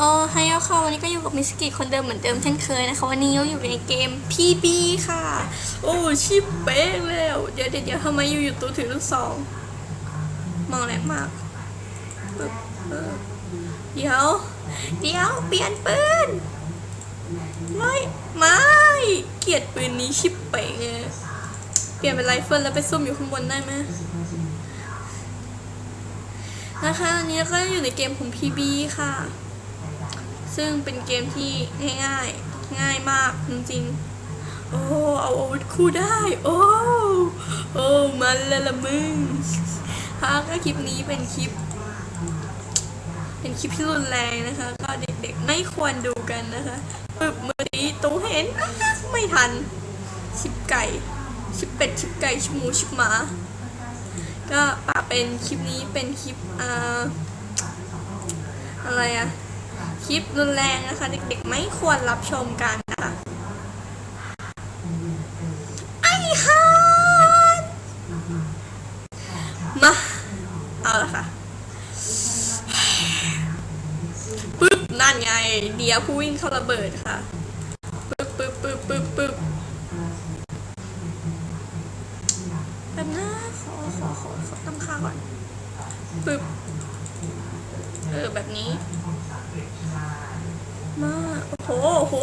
อ๋อไฮโอค่ะวันนี้ก็อยู่กับมิสกิคนเดิมเหมือนเดิมเช่นเคยนะคะ วันนี้เราอยู่ในเกม PB ค่ะ โอ้ชิปเป้งแล้ว เดี๋ยวเดี๋ยวทำไมอยู่อยู่ตัวถือลูกซองมองแรงมากเดี๋ยว เดี๋ยวเปลี่ยนปืนไม่ไม่เกลียดปืนนี้ชิปเป้งเลยเปลี่ยนเป็นไรเฟิลแล้วไปซุ่มอยู่ข้างบนได้ไหมนะคะอันนี้ก็อยู่ในเกมของ PB ค่ะ ซึ่งเป็นเกมที่ง่ายๆ ง่ายมากจริงๆ โอ้เอาอาวุธคู่ได้ โอ้โอ้มันล้วละมึงฮะก็คลิปนี้เป็นคลิป เป็นคลิปที่รุนแรงนะคะ ก็เด็กๆไม่ควรดูกันนะคะปึบเมื่อกี้ตูเห็น ไม่ทัน ชิบไก่ ชิบเป็ด ชิบไก่ ชิบหมู ชิบหมา ก็ปะเป็นคลิปนี้เป็นคลิปอ่าอะไรอะ คลิปรุนแรงนะคะ เด็กๆไม่ควรรับชมกันนะคะไอ้ฮันมาเอาละค่ะปึ๊บนั่นไง เดียวผู้วิ่งเขาระเบิดค่ะปึ๊บปึ๊บปึ๊บปึ๊บปึ๊บแบบนะขอขอขอขอตั้งค่าก่อนปึ๊บเออแบบนี้ มาโอ้โหโอ้โห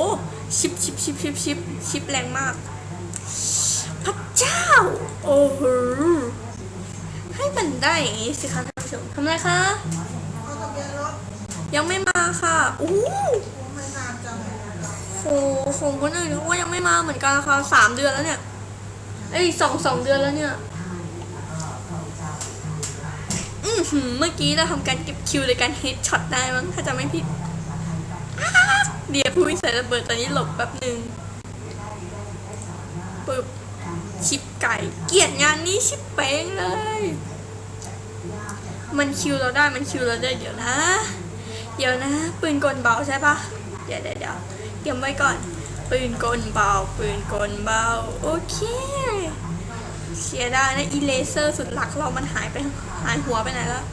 ชิปชิปชิปชิปชิปชิปแรงมาก พระเจ้า โอ้โห ให้มันได้อย่างนี้สิคะท่านผู้ชมทำไรคะ ยังไม่มาค่ะอู้หูไม่นานจังเลยโหของคนอื่นเขาก็ยังไม่มาเหมือนกันนะคะสามเดือนแล้วเนี่ยเอ้ยสองสองเดือนแล้วเนี่ย อือหือเมื่อกี้เราทำการเก็บคิวโดยการเฮดช็อตได้มั้งถ้าจะไม่ผิด เดี๋ยวผู้วิ่งใส่ระเบิดตอนนี้หลบแป๊บหนึ่งปึ๊บชิปไก่ เกลียดงานนี้ชิปเป้งเลย มันคิวเราได้มันคิวเราได้เดี๋ยวนะ เดี๋ยวนะ ปืนกลเบาใช่ปะเดี๋ยวเดี๋ยวเดี๋ยวเตรียมไว้ก่อน ปืนกลเบา ปืนกลเบา โอเคเสียไดายนะอีเลเซอร์สุดหลักเรามันหายไปหายหัวไปไหนแล้ว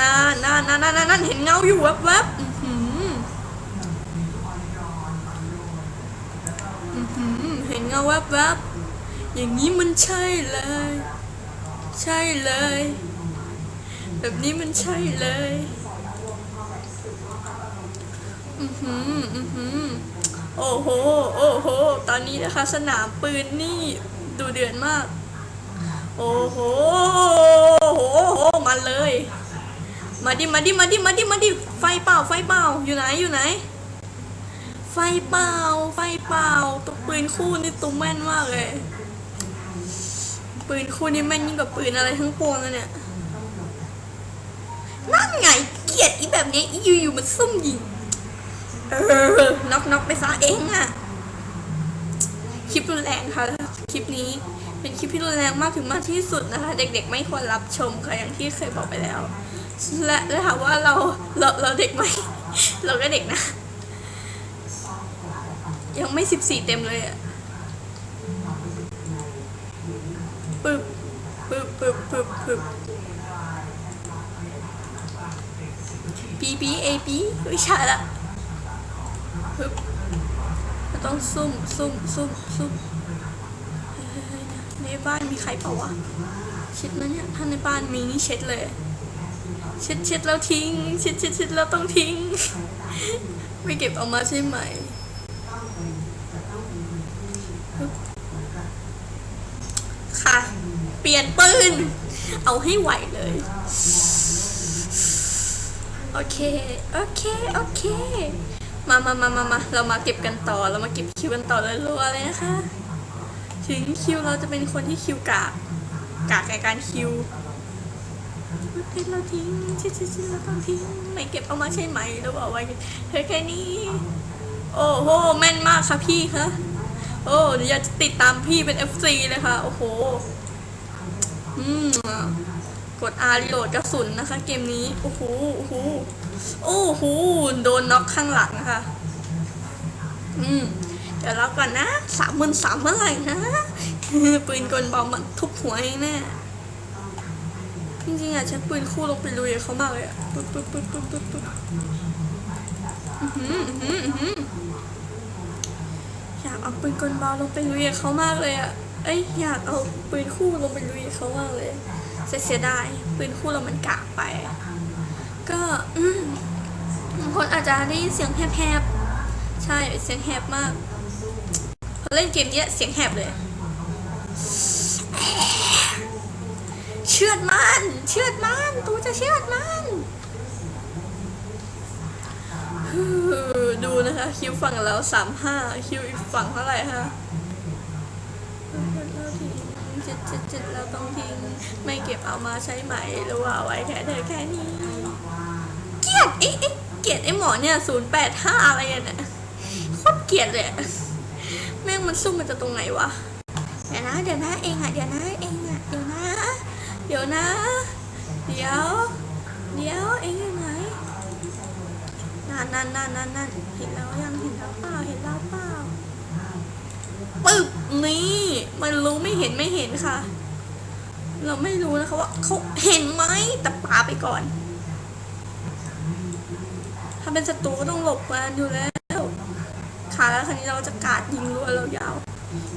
นั่นนั่นนั่นนั่นนั่นเห็นเงาอยู่แวบแวบอือหืออือหือเห็นเงาแวบแวบอย่างนี้มันใช่เลย ใช่เลย แบบนี้มันใช่เลยอือหืออือหือโอ้โห โอ้โห ตอนนี้นะคะสนามปืนนี่ดูเดือดมาก โอ้โห โอ้โหโอ้โหมาเลย มาดิมาดิมาดิมาดิมาดิไฟเปล่าไฟเปล่าอยู่ไหนอยู่ไหน ไฟเปล่าไฟเปล่าตัวปืนคู่นี่ตุ้มแม่นมากเลย ปืนคู่นี่แม่นยิ่งกว่าปืนอะไรทั้งปวงเลยเนี่ยนั่นไงเกลียดอีแบบนี้อีอยู่มันซุ่มยิงเออน็อกน็อกไปซะเองอะคลิปรุนแรงค่ะคลิปนี้เป็นคลิปที่รุนแรงมากถึงมากที่สุดนะคะ เด็กๆ ไม่ควรรับชมค่ะอย่างที่เคยบอกไปแล้ว และและถามว่าเราเราเราเด็กไหม เราก็เด็กนะ ยังไม่สิบสี่เต็มเลยอะปึ๊บปึ๊บปึ๊บปึ๊บปึ๊บปีปีเอปีไม่ใช่ละฮึบเราต้องซุ่มซุ่มซุ่มซุ่มเฮ้ยเฮ้ยเฮ้ยในบ้านมีใครเปล่าวะเช็ดนะเนี่ยถ้าในบ้านมีนี่เช็ดเลย ช็ดเช็ดแล้วทิ้งเช็ดเช็ดเช็ดแล้วต้องทิ้ง ไม่เก็บเอามาใช่ไหมค่ะ เปลี่ยนปืน เอาให้ไหวเลย โอเค โอเค โอเค มามามามามาเรามาเก็บกันต่อ เรามาเก็บคิวกันต่อรัวๆเลยนะคะ ถึงคิวเราจะเป็นคนที่คิวกาก กากในการคิว เพชรเราทิ้งชิชิชิเราต้องทิ้งไม่เก็บเอามาใช่ไหมเราบอกไว้เธอแค่นี้ โอ้โหแม่นมากค่ะพี่คะโอ้เดี๋ยวอยากจะติดตามพี่เป็น FC เลยค่ะ โอ้โหอืมกด R รีโหลดกระสุนนะคะ เกมนี้ โอ้โหโอ้โหโอ้โหโดนน็อกข้างหลังนะคะ อืมเดี๋ยวรับก่อนนะสามหมื่นสามเมื่อไหร่นะปืนกลบอมมันทุบหัวเองแน่ จริงๆอะชักปืนคู่ลงไปลุยเขามากเลยอะปึ๊บปึ๊บปึ๊บปึ๊บปึ๊บปึ๊บอื้อหืออื้อหืออื้อหือยากเอาปืนกลเบาลงไปลุยเขามากเลยอะเอ้ยอยากเอาปืนคู่ลงไปลุยเขามากเลยเสียดายปืนคู่เรามันกากไป ก็อืบางคนอาจจะได้ยินเสียงแหบๆใช่เสียงแหบมากพอเล่นเกมเนี้ยเสียงแหบเลย เชือดมันเชือดมันตูจะเชือดมันดูนะคะ คิวฝั่งเราสามห้าคิวอีกฝั่งเท่าไหร่คะเจ็ดเจ็ดเจ็ดเราต้องทิ้งไม่เก็บเอามาใช้ใหม่หรือว่าเอาไว้แค่เธอแค่นี้ เกียดไอ้ไอ้เกียดไอ้หมอเนี่ยศูนย์แปดห้าอะไรเนี่ยโคตรเกียดเลยแม่งมันซุ่มมันจะตรงไหนวะ เดี๋ยวนะ เดี๋ยวนะเองอะเดี๋ยวนะเองนะ เดี๋ยวนะ เดี๋ยว เดี๋ยวเองอยู่ไหนนั่นนั่นนั่นนั่นนั่นเห็นแล้วยังเห็นแล้วเปล่าเห็นแล้วเปล่าปึ๊บนี่มันรู้ไม่เห็นไม่เห็นค่ะ เราไม่รู้นะคะว่าเขาเห็นไหมแต่ปาไปก่อน ถ้าเป็นศัตรูก็ต้องหลบกันอยู่แล้วขาแล้วคราวนี้เราจะกาดยิงรัวเรายาว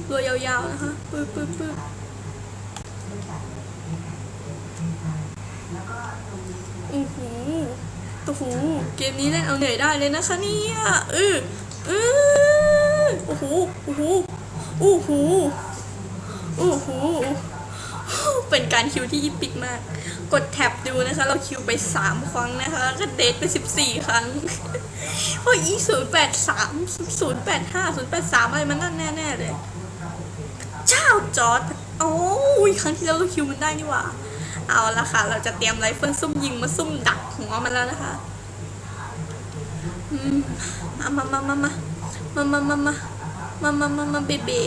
รัวยาวๆนะคะปึ๊บปึ๊บปึ๊บ โอ้โหโอ้โหเกมนี้เล่นเอาเหนื่อยได้เลยนะคะเนี่ยเออเออโอ้โหโอ้โหโอ้โหโอ้โหเป็นการคิวที่อีปิกมาก กดแท็บดูนะคะ เราคิวไป 3 ครั้งนะคะ ก็เดทไป 14 ครั้งเพราะอีศูนย์แปดสามศูนย์แปดห้าศูนย์แปดสามอะไรมันนั่นแน่ ๆ เลย เจ้าจอร์ดโอ้ยครั้งที่แล้วเราคิวมันได้นี่หว่า เอาละค่ะ เราจะเตรียมไรเฟิลซุ่มยิงมาซุ่มดักหัวมันแล้วนะคะมามามามามามามามามามามามาเบเบ้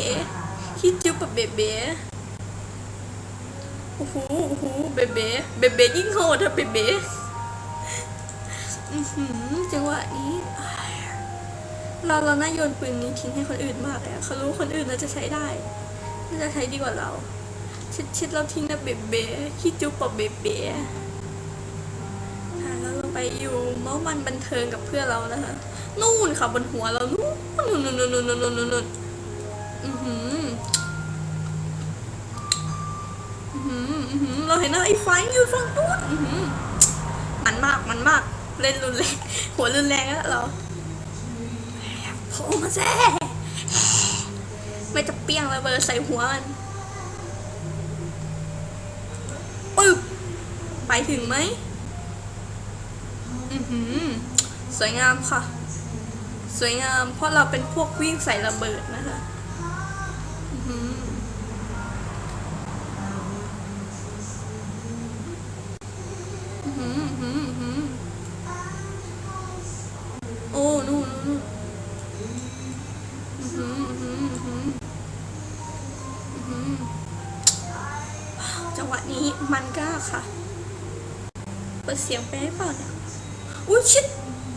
คิดจิ้วปะเบเบ้โอ้โหโอ้โหเบเบ้เบเบ้ยิ่งโหดอะเบเบ้จังหวะนี้ เราเราน่าโยนปืนนี้ทิ้งให้คนอื่นมากเลยอะเขารู้คนอื่นน่าจะใช้ได้น่าจะใช้ดีกว่าเรา ชิดชิดเราทิ้งนะเบเบ้ขี้จุ๊บปะเบเบ้ค่ะแล้วเราไปอยู่เมามันบันเทิงกับเพื่อนเรานะคะนู่นค่ะบนหัวเรานู่นนู่นนู่นนู่นนู่นนู่นนู่นอือหืออื้อหืออื้อหือเราเห็นอะไรไฟอยู่ฝั่งนู้นอื้อหือมันมากมันมากเล่นรุนแรงหัวรุนแรงแล้วเราโผล่มาแซ่ไม่จะเปี้ยงระเบิดใส่หัวมันปึ๊บ ไปถึงไหมอือหือสวยงามค่ะ สวยงาม เพราะเราเป็นพวกวิ่งใส่ระเบิดนะคะอือหืออือหืออือหือโอ้นู่นนู่นอือหืออือหืออือหือจังหวะนี้มันก็ค่ะ เปิดเสียงไปให้เปล่าเนี่ยอุ้ยชิด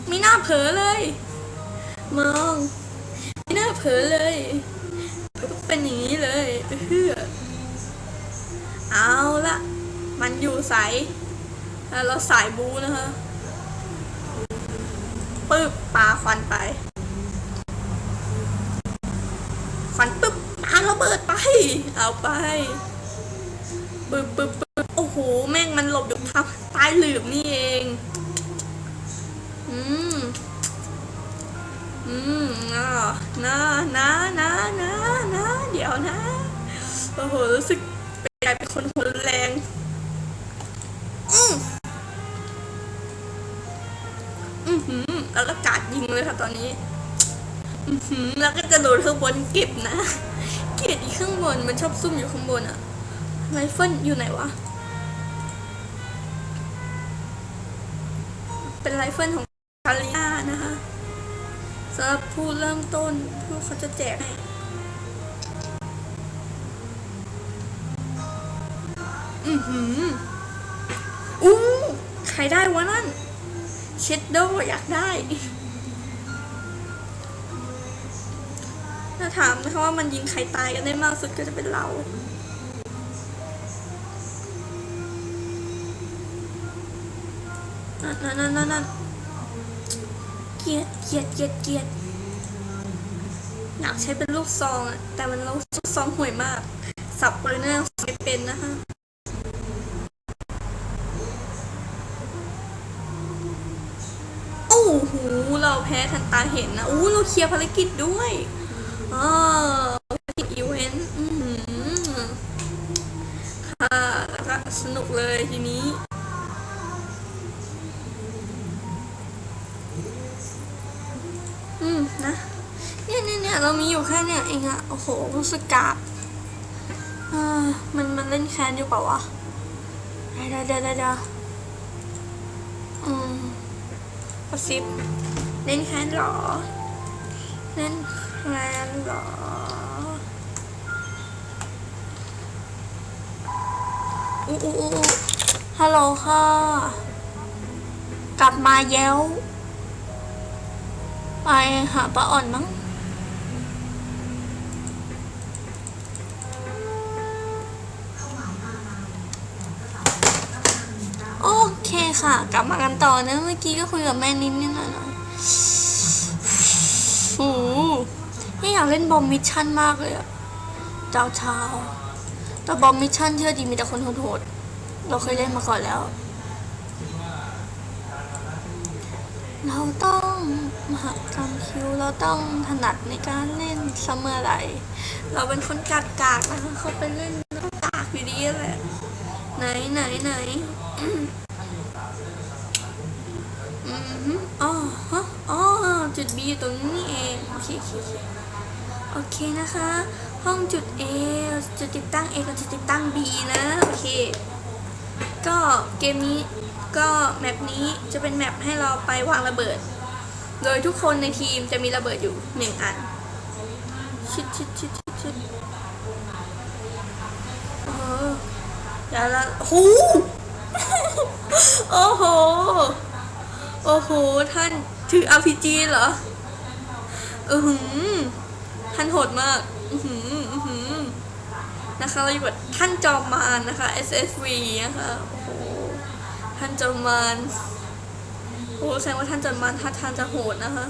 มีหน้าเผลอเลย มองมีหน้าเผลอเลย เป็นอย่างนี้เลยเฮือเอาละมันอยู่ใสแล้วเราสายบูนะคะปึ๊บปาควันไปควันปึ๊บปาระเบิดไป เอาไปปึ๊บปึ๊บปึ๊บโอ้โห แม่งมันหลบอยู่ทาง หลืบนี่เอง อืม อืมอ่านะนะนะนะนะเดี๋ยวนะ โอ้โห รู้สึกเป็นกลายเป็นคนหัวรุนแรง อืมอือหือแล้วก็กาดยิงเลยค่ะตอนนี้ อือหือแล้วก็จะโดดข้างบนเก็บนะ เกลียดอีกข้างบน มันชอบซุ่มอยู่ข้างบนอะไรเฟิลอยู่ไหนวะ เป็นไรเฟิลของคาริอานะคะสำหรับผู้เริ่มต้นผู้เขาจะแจกให้อือหืออู้ใครได้วะนั่น เชดโดอยากได้ถ้าถามนะคะว่ามันยิงใครตายกันได้มากสุดก็จะเป็นเรา นั่นนั่นนั่นนั่นเกียดเกียดเกียดเกียดอยากใช้เป็นลูกซองอะแต่มันลูกซองห่วยมาก สับปืนเนี่ยยังสับไม่เป็นนะคะโอ้โหเราแพ้ทันตาเห็นนะอู้เราเคลียร์ภารกิจด้วยอ๋อภารกิจอีเวนต์ค่ะแล้วก็สนุกเลยทีนี้ เรามีอยู่แค่เนี่ยเองอะโอ้โหรู้สึกกากอ่ามันมันเล่นแคนอยู่เปล่าวะเดี๋ยวเดี๋ยวเดี๋ยวเดี๋ยวอืมกระซิบเล่นแคนหรอเล่นแคนหรออู้อู้อู้อู้ฮัลโหลค่ะ กลับมาแย้ว ไปหาป้าอ่อนมั้ง เคค่ะ กลับมากันต่อนะเมื่อกี้ก็คุยกับแม่นิดนิดหน่อยหน่อยโอ้โหนี่อยากเล่นบอมมิชชั่นมากเลยอะเจ้าเช้าแต่บอมมิชชั่นเชื่อดีมีแต่คนโหดๆเราเคยเล่นมาก่อนแล้ว เราต้องมหากรรมคิวเราต้องถนัดในการเล่นเสมอไรเราเป็นคนกากากๆนะคะเขาไปเล่นแล้วก็กากอยู่ดีแหละไหนไหนไหน อืมฮึอ๋อฮะอ๋อ จุด B อยู่ตรงนี้นี่เองโอเคโอเคโอเคนะคะ ห้องจุด A จุดติดตั้ง A กับจุดติดตั้ง B นะโอเค ก็เกมนี้ก็แมปนี้จะเป็นแมปให้เราไปวางระเบิด โดยทุกคนในทีมจะมีระเบิดอยู่หนึ่งอันชิดชิดชิดชิดชิดเออเดี๋ยวละโอ้โหโอ้โห โอ้โห ท่านถือ RPG เหรอ อือหือท่านโหดมาก อือหืออือหือนะคะเราอยู่กับท่านจอมมารนะคะ SSV นะคะโอ้โหท่านจอมมารโอ้แสดงว่าท่านจอมมารท่าทางจะโหดนะคะ